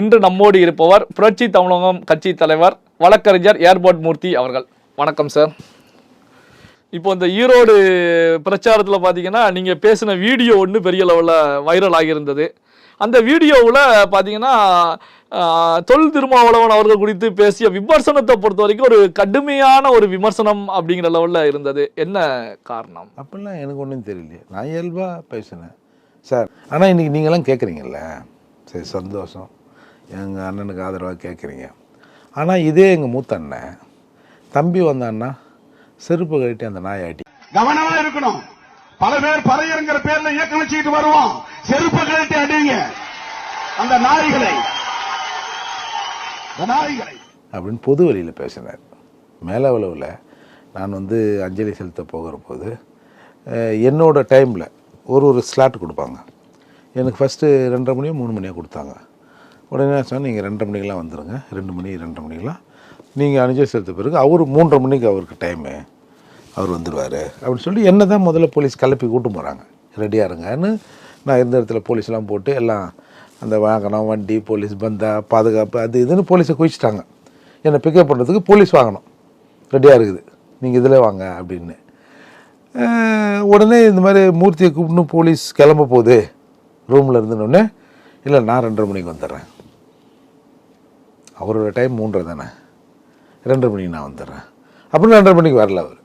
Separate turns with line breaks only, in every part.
இன்று நம்மோடு இருப்பவர் புரட்சி தமிழகம் கட்சி தலைவர் வழக்கறிஞர் ஏர்போர்ட் மூர்த்தி அவர்கள். வணக்கம் சார். இப்போ இந்த ஈரோடு பிரச்சாரத்தில் பார்த்தீங்கன்னா நீங்கள் பேசின வீடியோ ஒன்று பெரிய லெவலில் வைரல் ஆகியிருந்தது. அந்த வீடியோவில் பார்த்தீங்கன்னா தொழில் தொல் திருமாவளவன் அவர்கள் குறித்து பேசிய விமர்சனத்தை பொறுத்த வரைக்கும் ஒரு கடுமையான ஒரு விமர்சனம் அப்படிங்கிற லெவலில் இருந்தது. என்ன காரணம்?
அப்படிலாம் எனக்கு ஒன்றும் தெரியலையே. நான் இயல்பாக பேசினேன். சார் ஆனால் இன்றைக்கி நீங்களாம் கேட்குறீங்கல்ல சரி சந்தோஷம். எங்கள் அண்ணனுக்கு ஆதரவாக கேட்குறீங்க ஆனால் இதே எங்கள் மூத்த அண்ணன் தம்பி வந்தான்னா செருப்பு கழட்டி அந்த நாயை அடி
கவனமா இருக்கணும். பல பேர் பறையருங்கிற பேர்ல இயக்கம் வச்சுக்கிட்டு வருவோம். செருப்பு கழட்டி அடிங்க. அந்த நாய்களை.
அப்படின்னு பொது வழியில் பேசினார். மேலவளவில் நான் வந்து அஞ்சலி செலுத்த போகிற போது என்னோட டைமில் ஒரு ஒரு ஸ்லாட் கொடுப்பாங்க. எனக்கு ஃபஸ்ட்டு ரெண்டரை மணியோ மூணு மணியோ கொடுத்தாங்க. உடனே நான் சொன்னேன் நீங்கள் ரெண்டரை மணிக்கெலாம் வந்துடுங்க ரெண்டு மணி ரெண்டரை மணிக்கெலாம் நீங்கள் அஞ்சலி சேர்த்த பிறகு அவர் மூன்றரை மணிக்கு அவருக்கு டைமு அவர் வந்துடுவார் அப்படின்னு சொல்லி என்ன தான் முதல்ல போலீஸ் கிளப்பி கூட்டு போகிறாங்க ரெடியாக இருங்கன்னு. நான் இருந்த இடத்துல போலீஸ்லாம் போட்டு எல்லாம் அந்த வாகனம் வண்டி போலீஸ் பந்தா பாதுகாப்பு அது இதுன்னு போலீஸை குவிச்சிட்டாங்க. என்னை பிக்கப் பண்ணுறதுக்கு போலீஸ் வாங்கணும். ரெடியாக இருக்குது. நீங்கள் இதில் வாங்க. அப்படின்னு. உடனே இந்த மாதிரி மூர்த்தியை கூப்பிட்டு போலீஸ் கிளம்ப போகுது. ரூமில் இருந்தோடனே இல்லை நான் ரெண்டரை மணிக்கு வந்துடுறேன். அவரோட டைம் மூன்றரை தானே? ரெண்டரை மணிக்கு நான் வந்துடுறேன். அப்புறம் ரெண்டரை மணிக்கு வரல அவர்.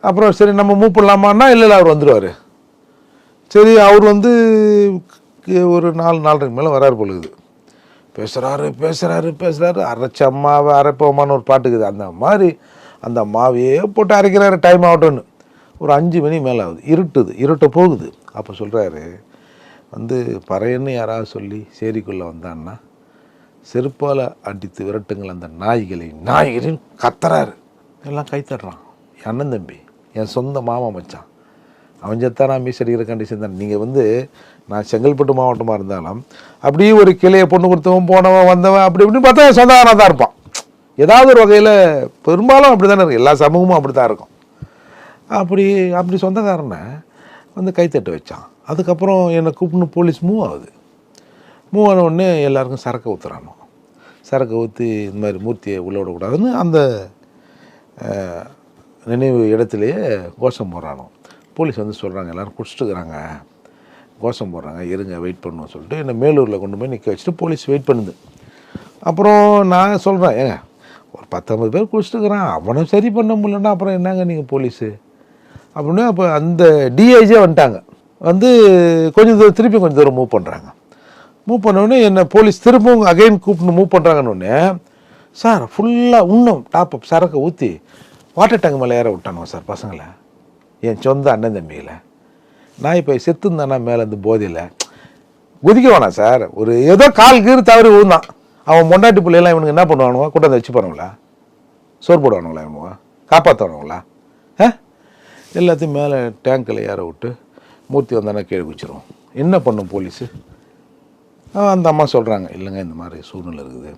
அப்புறம் சரி நம்ம மூவ் பண்ணலாமான்னா இல்லை இல்லை அவர் வந்துடுவார் சரி அவர் வந்து ஒரு நாலு நாலரைக்கு மேலே வராரு பொழுது பேசுகிறாரு பேசுகிறாரு பேசுகிறாரு அரைச்ச அம்மாவை அரைப்போமான்னு ஒரு பாட்டுக்குது அந்த மாதிரி அந்த மாவையே போட்டு அரைக்கிறாரு. டைம் ஆகட்டும்னு. ஒரு அஞ்சு மணி மேலே ஆகுது. இருட்டுது இருட்ட போகுது. அப்போ சொல்கிறாரு வந்து பறையன்னு யாராவது சொல்லி சேரிக்குள்ளே வந்தான்னா செருப்பால் அடித்து விரட்டுங்கள் அந்த நாய்களை. நாய்களின் கத்துறாரு எல்லாம் கை தட்டுறான் என் அண்ணன் தம்பி என் சொந்த மாமா மச்சான். அவன் செத்தா நான் மீஸ் அடிக்கிற கண்டிஷன் தான் நீங்கள் வந்து நான் செங்கல்பட்டு மாவட்டமாக இருந்தாலும் அப்படியே ஒரு கிளையை பொண்ணு கொடுத்தவன் போனவன் வந்தவன் அப்படி இப்படின்னு பார்த்தா சொந்தக்காரனாக தான் இருப்பான். ஏதாவது ஒரு வகையில் பெரும்பாலும் அப்படி தானே இருக்கும். எல்லா சமூகமும் அப்படி தான் இருக்கும். அப்படி அப்படி சொந்தக்காரனை வந்து கைத்தட்டு வச்சான். அதுக்கப்புறம் என்னை கூப்பிட்டு போலீஸ் மூவ் ஆகுது. மூவ் ஆன உடனே எல்லாருக்கும் சரக்கு ஊற்றுறானோ சரக்கு ஊற்றி இந்த மாதிரி மூர்த்தியை உள்ள விடக்கூடாதுன்னு அந்த நினைவு இடத்துலையே கோஷம் போடுறானோ. போலீஸ் வந்து சொல்கிறாங்க எல்லோரும் குடிச்சிட்டுக்கிறாங்க கோஷம் போடுறாங்க இருங்க வெயிட் பண்ணுவோம் சொல்லிட்டு என்னை மேலூரில் கொண்டு போய் நிற்க வச்சுட்டு போலீஸ் வெயிட் பண்ணுது. அப்புறம் நான் சொல்கிறேன் ஏங்க ஒரு பத்தொம்பது பேர் குடிச்சிட்டுக்கிறான் அவனை சரி பண்ண முடியலன்னா அப்புறம் என்னங்க நீங்கள் போலீஸு? அப்படின்னா அப்போ அந்த டிஐஜே வந்துட்டாங்க. வந்து கொஞ்சம் தூரம் திருப்பி கொஞ்சம் தூரம் மூவ் பண்ணுறாங்க மூவ் பண்ணோடனே என்னை போலீஸ் திரும்பவும் அகைன் கூப்பிட்டு மூவ் பண்ணுறாங்கன்னு சார் ஃபுல்லாக இன்னும் டாப் அப் சரக்கை ஊற்றி வாட்டர் டேங்க் மேலே ஏற விட்டானுங்க சார் பசங்களை? என் சொந்த அண்ணன் தம்பியில். நான் இப்போ செத்துந்தானா மேலே இருந்து போதையில் குதிக்க வேணாம் சார் ஒரு ஏதோ கால் கீறு தவறி விழுந்தான். அவன் மொண்டாட்டி பிள்ளைலாம் இவனுக்கு என்ன பண்ணுவானுவா? கூட்டாந்து வச்சு போகிறாங்களா சோறு போடுவானுங்களா இவனுவா? காப்பாற்றுவானுங்களா ஆ? எல்லாத்தையும் மேலே டேங்கில் ஏற விட்டு மூர்த்தி வந்தானா கீழே குச்சிரும் என்ன பண்ணும் போலீஸு அந்த அம்மா சொல்கிறாங்க இல்லைங்க இந்த மாதிரி சூழ்நிலை இருக்குது.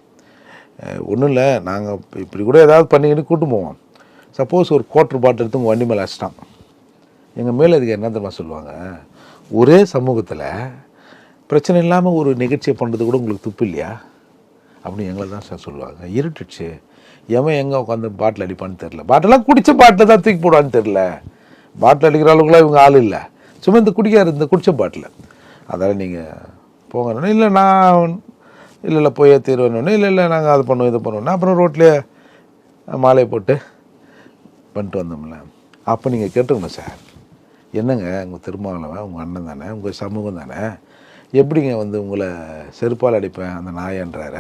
ஒன்றும் இல்லை நாங்கள் இப்படி கூட ஏதாவது பண்ணிக்கிட்டு கூட்டு போவோம். சப்போஸ் ஒரு கோட்ரு பாட்டில் எடுத்து உங்கள் வண்டி மேலே அடிச்சிட்டான். எங்கள் மேலே இதுக்கு என்ன தெரியுமா சொல்லுவாங்க? ஒரே சமூகத்தில் பிரச்சனை இல்லாமல் ஒரு நிகழ்ச்சியை பண்ணுறது கூட உங்களுக்கு துப்பு இல்லையா? அப்படின்னு எங்களை தான் சார் சொல்லுவாங்க. இருட்டுச்சு. எவன் எங்கே உட்காந்து பாட்டில் அடிப்பான்னு தெரில பாட்டிலாம் குடித்த பாட்டில் தான் தூக்கி போடுவான்னு தெரில பாட்டில் அடிக்கிற அளவுக்குலாம் இவங்க ஆள் இல்லை. சும்மா இந்த குடிக்காரு இந்த குடித்த பாட்டில். அதனால் நீங்கள் போங்கன்னு. இல்லை நான் இல்லை இல்லை போய் தீர்வேன்னு. இல்லை இல்லை நாங்கள் அது பண்ணுவோம் இது பண்ணுவோம்னா அப்புறம் ரோட்லேயே மாலையை போட்டு பண்ணிட்டு வந்தோம்ல. அப்போ நீங்கள் கேட்டுக்கணும் சார். என்னங்க உங்கள் திருமாவளவன் உங்கள் அண்ணன் தானே உங்கள் சமூகம் தானே? எப்படிங்க வந்து உங்களை செருப்பால் அடிப்பேன் அந்த நாயன்றார?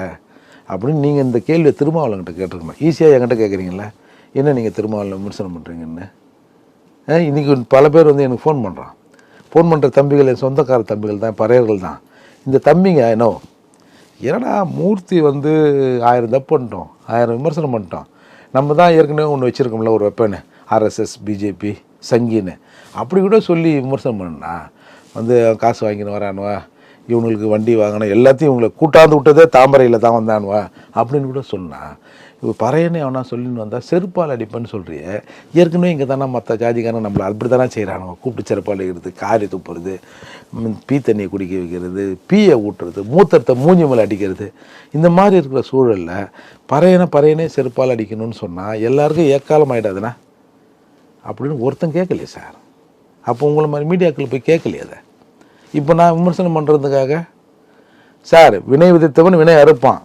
அப்படின்னு நீங்கள் இந்த கேள்வியை திருமாவளவன்கிட்ட கேட்டுருக்கணும் ஈஸியாக என்கிட்ட கேட்குறீங்களா என்ன நீங்கள் திருமாவளவன் விமர்சனம் பண்ணுறீங்கன்னு இன்றைக்கி பல பேர் வந்து எனக்கு ஃபோன் பண்ணுறான் ஃபோன் பண்ணுற தம்பிகள் என் சொந்தக்கார தம்பிகள் தான் பறையர்கள் தான். இந்த தம்பிங்க என்னோ என்னடா மூர்த்தி வந்து ஆயிரம் தப்பு பண்ணிட்டோம் ஆயிரம் விமர்சனம் பண்ணிட்டோம். நம்ம தான் ஏற்கனவே ஒன்று வச்சுருக்கோம்ல ஒரு வெப்பனு ஆர்எஸ்எஸ் பிஜேபி சங்கின்னு. அப்படி கூட சொல்லி விமர்சனம் பண்ணா வந்து காசு வாங்கின்னு வரானுவா? இவங்களுக்கு வண்டி வாங்கின எல்லாத்தையும் இவங்களை கூட்டாந்து விட்டதே தாமரையில் தான் வந்தானுவா? அப்படின்னு கூட சொன்னான் இப்போ பறையன்னு அவனா சொல்லின்னு வந்தால் செருப்பால் அடிப்பேன்னு சொல்றிய. ஏற்கனவே இங்கே தானே மற்ற ஜாதிக்காரன் நம்மளை அப்படி தானே செய்கிறானுங்க கூப்பிட்டு செருப்பால் அடிக்கிறது காரி துப்புறது பீ தண்ணியை குடிக்க வைக்கிறது பீயை ஊட்டுறது மூத்தத்தை மூஞ்சி மேலே அடிக்கிறது. இந்த மாதிரி இருக்கிற சூழலில் பறையனை பறையனே செருப்பால் அடிக்கணும்னு சொன்னால் எல்லாருக்கும் ஏக்காலம் ஆகிடாதுண்ணா அப்படின்னு ஒருத்தன் கேட்கலையே சார். அப்போ உங்களை மாதிரி மீடியாக்கள் போய் கேட்கலையே அதை? இப்போ நான் விமர்சனம் பண்ணுறதுக்காக சார் வினை விதித்தவன் வினை அறுப்பான்.